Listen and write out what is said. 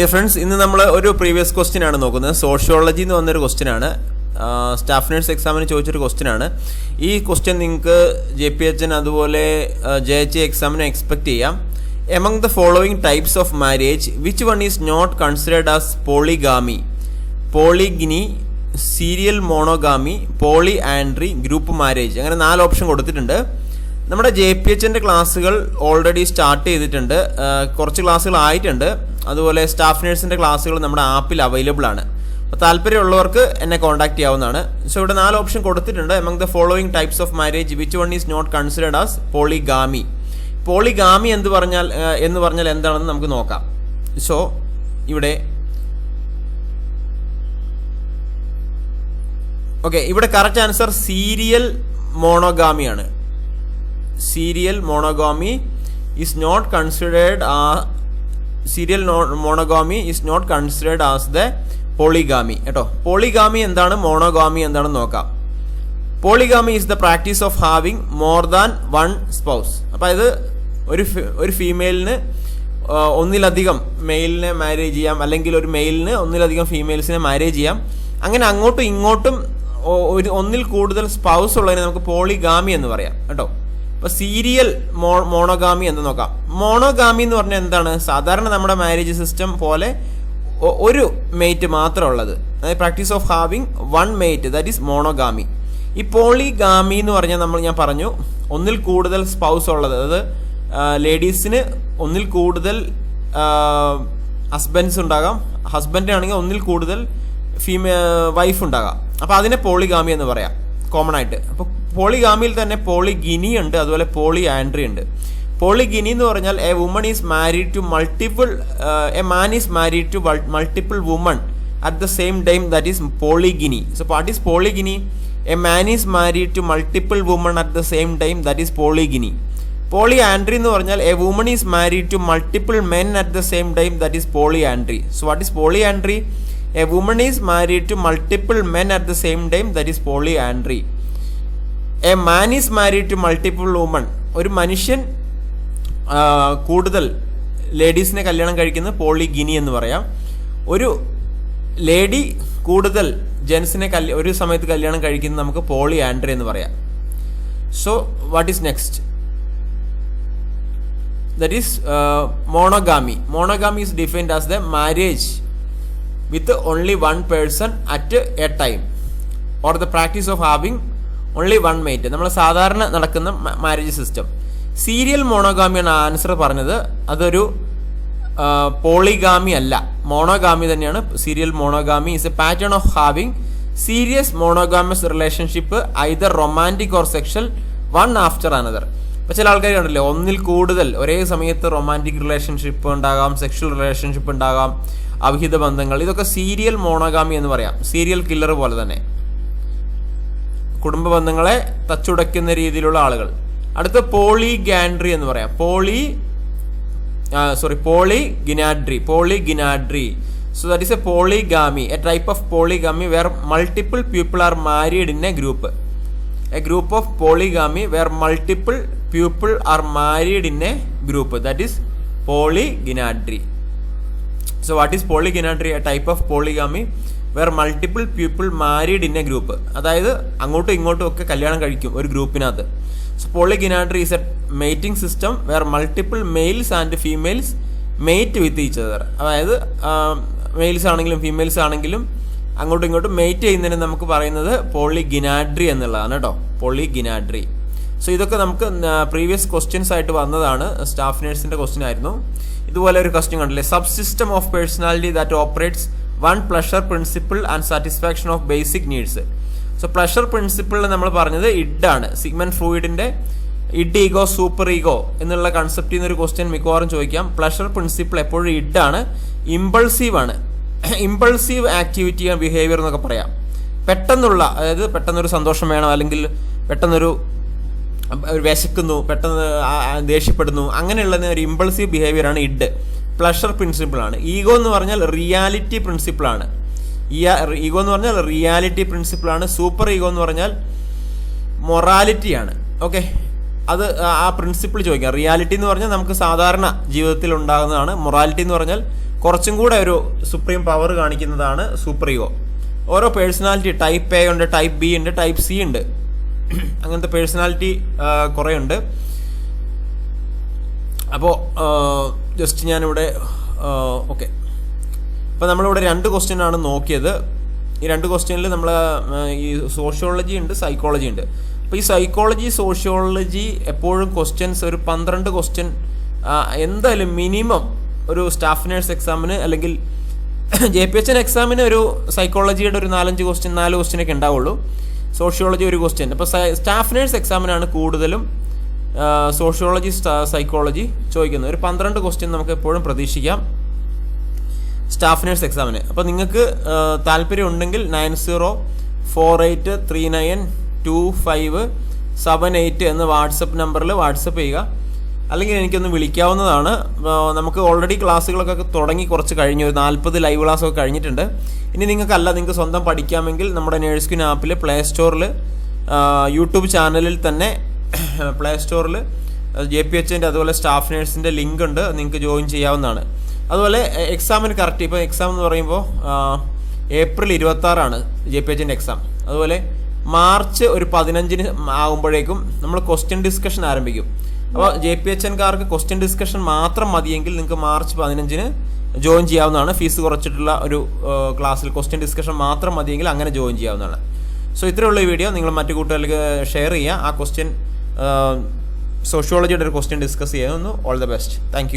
Difference ഇന്ന് നമ്മൾ ഒരു പ്രീവിയസ് ക്വസ്റ്റ്യൻ ആണ് നോക്കുന്നത്. സോഷ്യോളജി എന്ന് വന്നൊരു ക്വസ്റ്റ്യൻ ആണ്. സ്റ്റാഫ് നേഴ്സ് എക്സാമിന് ചോദിച്ചൊരു ക്വസ്റ്റ്യൻ ആണ്. ഈ ക്വസ്റ്റ്യൻ നിങ്ങൾക്ക് ജെ പി എച്ച് അതുപോലെ ജെ എച്ച് എക്സാമിന് എക്സ്പെക്ട് ചെയ്യാം. Among the following types of marriage which one is not considered as polygamy polygyny serial monogamy polyandry group marriage അങ്ങനെ നാല് ഓപ്ഷൻ കൊടുത്തിട്ടുണ്ട്. നമ്മുടെ ജെ പി എച്ചിന്റെ ക്ലാസ്സുകൾ ഓൾറെഡി സ്റ്റാർട്ട് ചെയ്തിട്ടുണ്ട്. കുറച്ച് ക്ലാസ്സുകൾ ആയിട്ടുണ്ട്. അതുപോലെ സ്റ്റാഫ് നേഴ്സിന്റെ ക്ലാസ്സുകൾ നമ്മുടെ ആപ്പിൽ അവൈലബിൾ ആണ്. അപ്പോൾ താല്പര്യമുള്ളവർക്ക് എന്നെ കോൺടാക്ട് ചെയ്യാവുന്നതാണ്. സോ ഇവിടെ നാല് ഓപ്ഷൻ കൊടുത്തിട്ടുണ്ട്. Among the following types of marriage which one is not considered as polygamy polygamy എന്ന് പറഞ്ഞാൽ എന്ന് പറഞ്ഞാൽ എന്താണെന്ന് നമുക്ക് നോക്കാം. സോ ഇവിടെ ഓക്കെ ഇവിടെ correct answer serial മോണോഗാമിയാണ് serial monogamy is not considered serial monogamy is not considered as the polygamy കേട്ടോ? പോളിഗാമി എന്താണ്? മോണോഗാമി എന്താണെന്ന് നോക്കാം. Polygamy is the practice of having more than one spouse അപ്പോൾ ഇത് ഒരു ഒരു ഫീമെയിലിന് ഒന്നിലധികം മെയിലിനെ മാരേജ് ചെയ്യാം. അല്ലെങ്കിൽ ഒരു മെയിലിന് ഒന്നിലധികം ഫീമെയിൽസിനെ മാരേജ് ചെയ്യാം. അങ്ങനെ അങ്ങോട്ടും ഇങ്ങോട്ടും ഒരു ഒന്നിൽ കൂടുതൽ സ്പൗസ് ഉള്ളതിനെ നമുക്ക് പോളിഗാമി എന്ന് പറയാം. കേട്ടോ? അപ്പോൾ സീരിയൽ മോ മോണോഗാമി എന്ന് നോക്കാം. മോണോഗാമി എന്ന് പറഞ്ഞാൽ എന്താണ്? സാധാരണ നമ്മുടെ മാരേജ് സിസ്റ്റം പോലെ ഒരു മെയ്റ്റ് മാത്രം ഉള്ളത്. അതായത് practice of having one mate that is monogamy ഈ പോളിഗാമി എന്ന് പറഞ്ഞാൽ നമ്മൾ ഞാൻ പറഞ്ഞു ഒന്നിൽ കൂടുതൽ സ്പൗസ് ഉള്ളത്. അതായത് ലേഡീസിന് ഒന്നിൽ കൂടുതൽ ഹസ്ബൻഡ്സ് ഉണ്ടാകാം. ഹസ്ബൻഡ് ആണെങ്കിൽ ഒന്നിൽ കൂടുതൽ ഫീമേ വൈഫ് ഉണ്ടാകാം. അപ്പോൾ അതിനെ പോളിഗാമി എന്ന് പറയാം കോമൺ ആയിട്ട്. അപ്പോൾ പോളിഗാമിയിൽ തന്നെ പോളിഗിനി ഉണ്ട് അതുപോലെ പോളി ആൻഡ്രി ഉണ്ട്. പോളിഗിനി എന്ന് പറഞ്ഞാൽ a woman is married to multiple a man is married to multiple woman at the same time that is polygyny so what is polygyny a man is married to multiple woman at the same time that is polygyny polyandry എന്ന് പറഞ്ഞാൽ a woman is married to multiple men at the same time that is polyandry so what is polyandry a woman is married to multiple men at the same time that is polyandry a man is married to multiple woman ഒരു മനുഷ്യൻ കൂടുതൽ ലേഡീസിനെ കല്യാണം കഴിക്കുന്നത് പോളിഗിനി എന്ന് പറയാം. ഒരു lady കൂടുതൽ ജെൻസിനെ കല്യ ഒരു സമയത്ത് കല്യാണം കഴിക്കുന്നത് നമുക്ക് പോളി ആൻഡ്രി എന്ന് പറയാം. So what is next that is monogamy monogamy is defined as the marriage with only one person at a time or the practice of of having one mate നമ്മൾ സാധാരണ നടക്കുന്ന മാരേജ് സിസ്റ്റം സീരിയൽ മോണോഗാമിയാണ് answer പറഞ്ഞത്. അതൊരു polygamy അല്ല. Monogamy തന്നെയാണ്. Serial monogamy is a pattern of having serious monogamous relationship either romantic or sexual one after another ഇപ്പൊ ചില ആൾക്കാർ കണ്ടല്ലേ? ഒന്നിൽ കൂടുതൽ ഒരേ സമയത്ത് റൊമാന്റിക് റിലേഷൻഷിപ്പ് ഉണ്ടാകാം സെക്ഷൽ റിലേഷൻഷിപ്പ് ഉണ്ടാകാം അവിഹിത ബന്ധങ്ങൾ. ഇതൊക്കെ സീരിയൽ മോണോഗാമി എന്ന് പറയാം. സീരിയൽ കില്ലർ പോലെ തന്നെ. കുടുംബ ബന്ധങ്ങളെ തച്ചുടയ്ക്കുന്ന രീതിയിലുള്ള ആളുകൾ. അടുത്ത പോളി ഗാൻഡ്രി എന്ന് പറയാം. Poly sorry polygynandry polygynandry so that is a polygamy a type of polygamy where multiple people are married in a group a group of polygamy where multiple people are married in a group that is polygynandry so what is polygynandry a type of polygamy where multiple people married in a group അതായത് അങ്ങോട്ടും ഇങ്ങോട്ടും ഒക്കെ കല്യാണം കഴിക്കും ഒരു ഗ്രൂപ്പിനകത്ത്. So polygynandry is a mating system where multiple males and females mate with each other അതായത് males ആണെങ്കിലും females ആണെങ്കിലും അങ്ങോട്ടും ഇങ്ങോട്ടും മെയ്റ്റ് ചെയ്യുന്നതിന് നമുക്ക് പറയുന്നത് പോളിഗിനാഡ്രി എന്നുള്ളതാണ് കേട്ടോ. പോളിഗിനാഡ്രി സോ ഇതൊക്കെ നമുക്ക് പ്രീവിയസ് ക്വസ്റ്റ്യൻസ് ആയിട്ട് വന്നതാണ്. സ്റ്റാഫ് നേഴ്സിന്റെ ക്വസ്റ്റ്യൻ ആയിരുന്നു. ഇതുപോലെ ഒരു ക്വസ്റ്റ്യൻ കണ്ടില്ലേ? Subsystem of personality that operates on pleasure principle and satisfaction of basic needs so pleasure principle നമ്മൾ പറഞ്ഞത് ഇഡാണ്. സിഗ്മൻ ഫ്രൂയിഡിന്റെ ഇഡ് ഈഗോ സൂപ്പർ ഈഗോ എന്നുള്ള കൺസെപ്റ്റിൽ നിന്ന് ഒരു ക്വസ്റ്റ്യൻ മിക്കവാറും ചോദിക്കാം. പ്ലഷർ പ്രിൻസിപ്പിൾ എപ്പോഴും ഇഡാണ് ഇമ്പൾസീവ് ആണ്. ഇമ്പൾസീവ് ആക്ടിവിറ്റി ആൻഡ് ബിഹേവിയർ എന്നൊക്കെ പറയാം. പെട്ടെന്നുള്ള അതായത് പെട്ടെന്നൊരു സന്തോഷം വേണം അല്ലെങ്കിൽ പെട്ടെന്നൊരു വിശക്കുന്നു പെട്ടെന്ന് ദേഷ്യപ്പെടുന്നു അങ്ങനെയുള്ള ഒരു ഇമ്പൾസീവ് ബിഹേവിയർ ആണ് ഇഡ്. പ്ലഷർ പ്രിൻസിപ്പിൾ ആണ്. ഈഗോ എന്ന് പറഞ്ഞാൽ റിയാലിറ്റി പ്രിൻസിപ്പിൾ ആണ്. ഈഗോ എന്ന് പറഞ്ഞാൽ റിയാലിറ്റി പ്രിൻസിപ്പിൾ ആണ്. സൂപ്പർ ഈഗോ എന്ന് പറഞ്ഞാൽ മൊറാലിറ്റി ആണ്. ഓക്കെ അത് ആ പ്രിൻസിപ്പിൾ ചോദിക്കാം. റിയാലിറ്റി എന്ന് പറഞ്ഞാൽ നമുക്ക് സാധാരണ ജീവിതത്തിൽ ഉണ്ടാകുന്നതാണ്. മൊറാലിറ്റി എന്ന് പറഞ്ഞാൽ കുറച്ചും കൂടെ ഒരു സുപ്രീം പവർ കാണിക്കുന്നതാണ് സൂപ്പർ ഈഗോ ഓരോ പേഴ്സണാലിറ്റി ടൈപ്പ് എ ഉണ്ട് ടൈപ്പ് ബി ഉണ്ട് ടൈപ്പ് സി ഉണ്ട്. അങ്ങനത്തെ പേഴ്സണാലിറ്റി കുറേ ഉണ്ട്. അപ്പോൾ ജസ്റ്റ് ഞാനിവിടെ ഓക്കെ. അപ്പോൾ നമ്മളിവിടെ രണ്ട് ക്വസ്റ്റ്യൻ ആണ് നോക്കിയത്. ഈ രണ്ട് ക്വസ്റ്റ്യനിൽ നമ്മൾ ഈ സോഷ്യോളജി ഉണ്ട് സൈക്കോളജി ഉണ്ട്. അപ്പോൾ ഈ സൈക്കോളജി സോഷ്യോളജി എപ്പോഴും ക്വസ്റ്റ്യൻസ് ഒരു പന്ത്രണ്ട് ക്വസ്റ്റ്യൻ എന്തായാലും മിനിമം ഒരു സ്റ്റാഫ് നേഴ്സ് എക്സാമിന് അല്ലെങ്കിൽ ജെ പി എച്ച് എൻ എക്സാമിന് ഒരു സൈക്കോളജിയുടെ ഒരു നാലഞ്ച് ക്വസ്റ്റ്യൻ നാല് ക്വസ്റ്റ്യൻ ഒക്കെ ഉണ്ടാവുള്ളൂ. സോഷ്യോളജി ഒരു ക്വസ്റ്റ്യൻ. അപ്പോൾ സ്റ്റാഫ് നേഴ്സ് എക്സാമിനാണ് കൂടുതലും സോഷ്യോളജി സൈക്കോളജി ചോദിക്കുന്നത് ഒരു പന്ത്രണ്ട് ക്വസ്റ്റ്യൻ നമുക്ക് എപ്പോഴും പ്രതീക്ഷിക്കാം. സ്റ്റാഫ് നേഴ്സ് എക്സാമിന് അപ്പോൾ നിങ്ങൾക്ക് താല്പര്യം ഉണ്ടെങ്കിൽ nine zero four eight three nine two five seven eight എന്ന വാട്സപ്പ് നമ്പറിൽ വാട്സപ്പ് ചെയ്യുക. അല്ലെങ്കിൽ എനിക്കൊന്ന് വിളിക്കാവുന്നതാണ്. നമുക്ക് ഓൾറെഡി ക്ലാസ്സുകളൊക്കെ തുടങ്ങി കുറച്ച് കഴിഞ്ഞു. ഒരു നാൽപ്പത് ലൈവ് ക്ലാസ്സൊക്കെ കഴിഞ്ഞിട്ടുണ്ട്. ഇനി നിങ്ങൾക്കല്ല നിങ്ങൾക്ക് സ്വന്തം പഠിക്കാമെങ്കിൽ നമ്മുടെ നേഴ്സ്കിൻ ആപ്പിൽ പ്ലേ സ്റ്റോറിൽ യൂട്യൂബ് ചാനലിൽ തന്നെ പ്ലേ സ്റ്റോറിൽ ജെ പി എച്ചിന്റെ അതുപോലെ സ്റ്റാഫ് നേഴ്സിന്റെ ലിങ്ക് ഉണ്ട് നിങ്ങൾക്ക് ജോയിൻ ചെയ്യാവുന്നതാണ്. അതുപോലെ എക്സാമിന് കറക്റ്റ് ഇപ്പോൾ എക്സാം എന്ന് പറയുമ്പോൾ ഏപ്രിൽ ഇരുപത്താറാണ് ജെ പി എച്ചിന്റെ എക്സാം. അതുപോലെ മാർച്ച് ഒരു പതിനഞ്ചിന് ആകുമ്പോഴേക്കും നമ്മൾ ക്വസ്റ്റ്യൻ ഡിസ്കഷൻ ആരംഭിക്കും. അപ്പോൾ ജെ പി എച്ച് എൻകാർക്ക് ക്വസ്റ്റ്യൻ ഡിസ്കഷൻ മാത്രം മതിയെങ്കിൽ നിങ്ങൾക്ക് മാർച്ച് പതിനഞ്ചിന് ജോയിൻ ചെയ്യാവുന്നതാണ്. ഫീസ് കുറച്ചിട്ടുള്ള ഒരു ക്ലാസ്സിൽ ക്വസ്റ്റ്യൻ ഡിസ്കഷൻ മാത്രം മതിയെങ്കിൽ അങ്ങനെ ജോയിൻ ചെയ്യാവുന്നതാണ്. സോ ഇത്രയുള്ള വീഡിയോ. നിങ്ങൾ മറ്റു കൂട്ടുകാർക്ക് ഷെയർ ചെയ്യുക. ആ ക്വസ്റ്റ്യൻ സോഷ്യോളജിയുടെ ഒരു ക്വസ്റ്റ്യൻ ഡിസ്കസ് ചെയ്യുന്നു ഓൾ ദ ബെസ്റ്റ് താങ്ക്